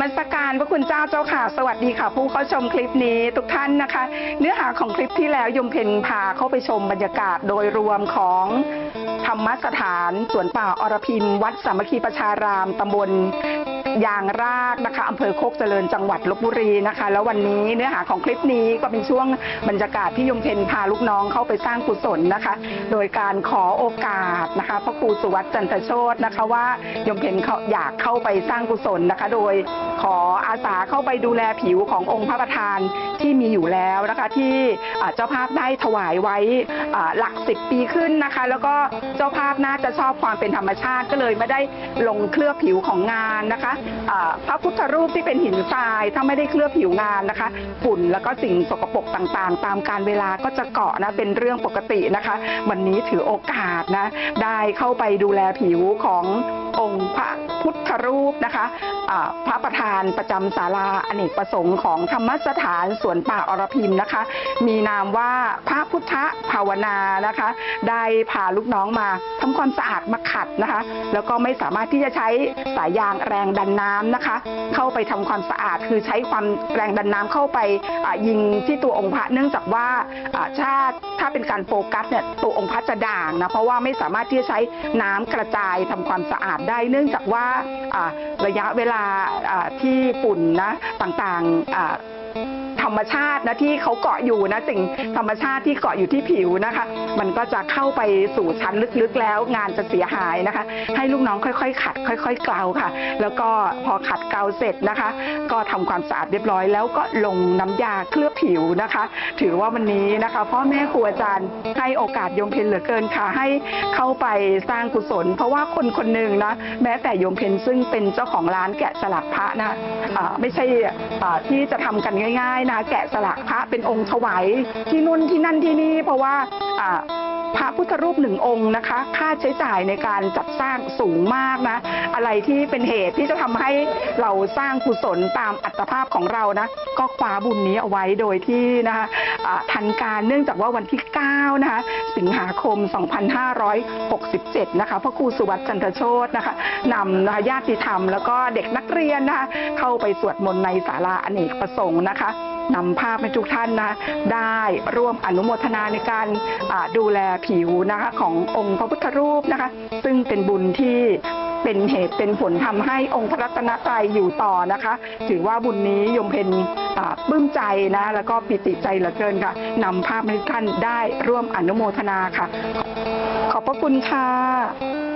มัสการพระคุณเจ้าเจ้าค่ะ สวัสดีค่ะ ผู้เข้าชมคลิปนี้ทุกท่านนะคะ เนื้อหาของคลิปที่แล้วยมเพนพาเข้าไปชมบรรยากาศโดยรวมของธรรมสถานสวนป่าอรพิมวัดสามัคคีประชารามตำบล ยางรากนะคะอำเภอโคกเจริญจังหวัดลบบุรีนะคะ แล้ววันนี้เนื้อหาของคลิปนี้ก็เป็นช่วงบรรยากาศที่ยมเพนพาลูกน้องเข้าไปสร้างกุศลนะคะ โดยการขอโอกาสนะคะพระครูสุวัสดิ์จันทโชตนะคะว่ายมเพนเขาอยากเข้าไปสร้างกุศลนะคะ โดยขออาสาเข้าไปดูแลผิวขององค์พระประธานที่มีอยู่แล้วนะคะที่เจ้าภาพได้ถวายไว้หลักสิบปีขึ้นนะคะ แล้วก็เจ้าภาพน่าจะชอบความเป็นธรรมชาติก็เลยไม่ได้ลงเคลือบผิวของงานนะคะพระพุทธรูปที่เป็นหินทราย ถ้าไม่ได้เคลือบผิวงานนะคะ ฝุ่นแล้วก็สิ่งสกปรกต่างๆ ตามการเวลาก็จะเกาะนะเป็นเรื่องปกตินะคะ วันนี้ถือโอกาสนะได้เข้าไปดูแลผิวขององค์พระพุทธรูปนะคะ พระประธานประจำศาลาอเนกประสงค์ของธรรมสถานสวนป่าอรพิมนะคะ มีนามว่าพระพุทธภาวนานะคะ ได้พาลูกน้องมาทำความสะอาดมาขัดนะคะ แล้วก็ไม่สามารถที่จะใช้สายยางแรงดันน้ำนะคะ เข้าไปทำความสะอาดคือใช้ความแรงดันน้ำเข้าไปยิงที่ตัวองค์พระเนื่องจากว่าอ่าถ้าถ้าเป็นการโฟกัสเนี่ยตัวองค์พระจะด่างนะเพราะว่าไม่สามารถที่จะใช้น้ำกระจายทำความสะอาดได้ เนื่องจากว่าระยะเวลาที่ฝุ่นนะต่างๆอ่า รรมชาตินะที่เขาเกาะอยู่นะสิ่งธรรมชาติที่เกาะอยู่ที่ผิวนะคะ มันก็จะเข้าไปสู่ชั้นลึกๆแล้ว งานจะเสียหายนะคะ ให้ลูกน้องค่อยๆ ขัด ค่อย ๆ เกลาค่ะ แล้วก็พอขัดเกลาเสร็จนะคะ ก็ทำความสะอาดเรียบร้อย แล้วก็ลงน้ำยาเคลือบผิวนะคะ ถือว่าวันนี้นะคะพ่อแม่ครูอาจารย์ให้โอกาสโยมเพนเหลือเกินค่ะ ให้เข้าไปสร้างกุศล เพราะว่าคนคนหนึ่งนะแม้แต่โยมเพนซึ่งเป็นเจ้าของร้านแกะสลักพระนะอ่าไม่ใช่อ่าที่จะทำกันง่าย ๆนะแกะสลักพระเป็นองค์ถวายที่นู่นที่นั่นที่นี่ เพราะว่าพระพุทธรูปหนึ่งองค์นะคะ ค่าใช้จ่ายในการจัดสร้างสูงมากนะ อะไรที่เป็นเหตุที่จะทำให้เราสร้างกุศลตามอัตภาพของเรานะ ก็คว้าบุญนี้เอาไว้โดยที่นะคะทันการเนื่องจากว่าวันที่ 9 นะคะ สิงหาคม 2567 นะคะพระครูสุวัสดิ์จันทโชตนะคะนำนะคะญาติธรรมแล้วก็เด็กนักเรียนนะคะเข้าไปสวดมนต์ในศาลาอเนกประสงค์นะคะ นำภาพให้ทุกท่านนะได้ร่วมอนุโมทนาในการดูแลผิวนะคะขององค์พระพุทธรูปนะคะ ซึ่งเป็นบุญที่เป็นเหตุเป็นผลทำให้องค์พระรัตนตรัยอยู่ต่อนะคะ ถือว่าบุญนี้ยมเพนปลื้มใจนะ แล้วก็ปิติใจเหลือเกินค่ะนำภาพให้ทุท่านได้ร่วมอนุโมทนาค่ะ ขอบพระคุณค่ะ